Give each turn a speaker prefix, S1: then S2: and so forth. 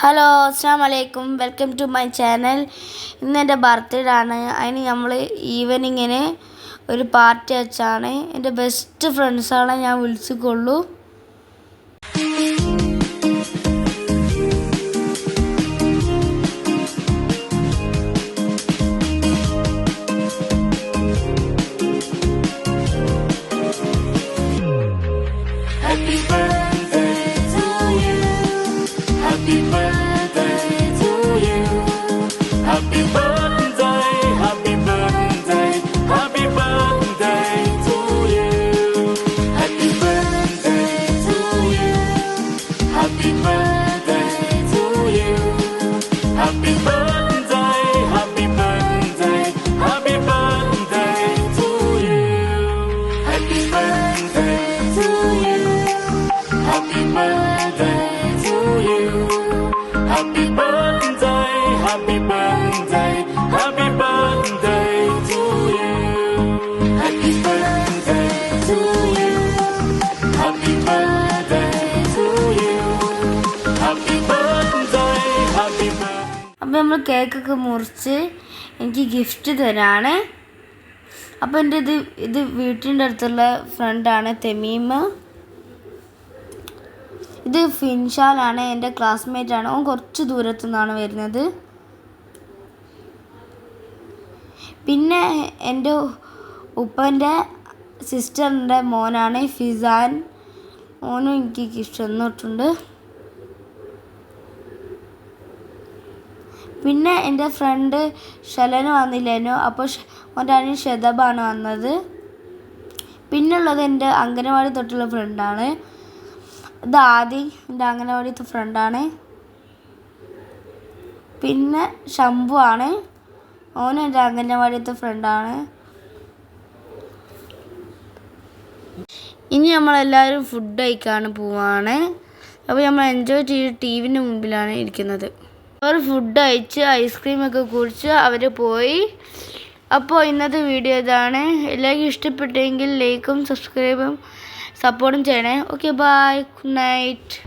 S1: Hello അസ്സാം വലൈക്കും welcome to my channel ഇന്ന് എന്റെ ബർത്ത്ഡേ ആണ്. അതിന് നമ്മൾ ഈവനിങ്ങിന് ഒരു പാർട്ടി വെച്ചാണ്. എന്റെ ബെസ്റ്റ് ഫ്രണ്ട്സാണ് ഞാൻ വിളിച്ചുകൊള്ളൂ
S2: Happy.
S1: up നമ്മൾ കേക്കൊക്കെ മുറിച്ച് എനിക്ക് ഗിഫ്റ്റ് തരാണ്. അപ്പം എന്റെ ഇത് ഇത് വീട്ടിന്റെ അടുത്തുള്ള ഫ്രണ്ടാണ് തെമീമ. ഇത് ഫിൻഷാലാണ് എന്റെ ക്ലാസ്മേറ്റ് ആണ് അവൻ കുറച്ച് ദൂരത്തു നിന്നാണ് വരുന്നത്. പിന്നെ എന്റെ ഉപ്പന്റെ സിസ്റ്ററിന്റെ മോനാണ് ഫിസാൻ. ഓനും എനിക്ക് ഇഷ്ടന്നിട്ടുണ്ട് പിന്നെ എന്റെ ഫ്രണ്ട് ഷലന് വന്നില്ലേനു. അപ്പോൾ ഓന്റെ അനിയൻ ഷെതബാണ് വന്നത്. പിന്നുള്ളത് എന്റെ അംഗനവാടി തൊട്ടുള്ള ഫ്രണ്ടാണ്. ഇത് ആദ്യം എന്റെ അംഗനവാടിത്തെ ഫ്രണ്ടാണ്. പിന്നെ ശംഭു ആണ്. ഓനും എന്റെ അംഗനവാടിത്തെ ഫ്രണ്ടാണ്. ഇനി നമ്മളെല്ലാവരും ഫുഡ് കഴിക്കാൻ പോവാണ്. അപ്പോൾ നമ്മൾ എൻജോയ് ചെയ്ത് ടി വിന്റെ മുമ്പിലാണ് ഇരിക്കുന്നത്. അവർ ഫുഡ് കഴിച്ച് ഐസ്ക്രീമൊക്കെ കുടിച്ച് അവർ പോയി. അപ്പോൾ ഇന്നത്തെ വീഡിയോ ഇതാണ്. എല്ലാവർക്കും ഇഷ്ടപ്പെട്ടെങ്കിൽ ലൈക്കും സബ്സ്ക്രൈബും സപ്പോർട്ടും ചെയ്യണേ. Okay bye good night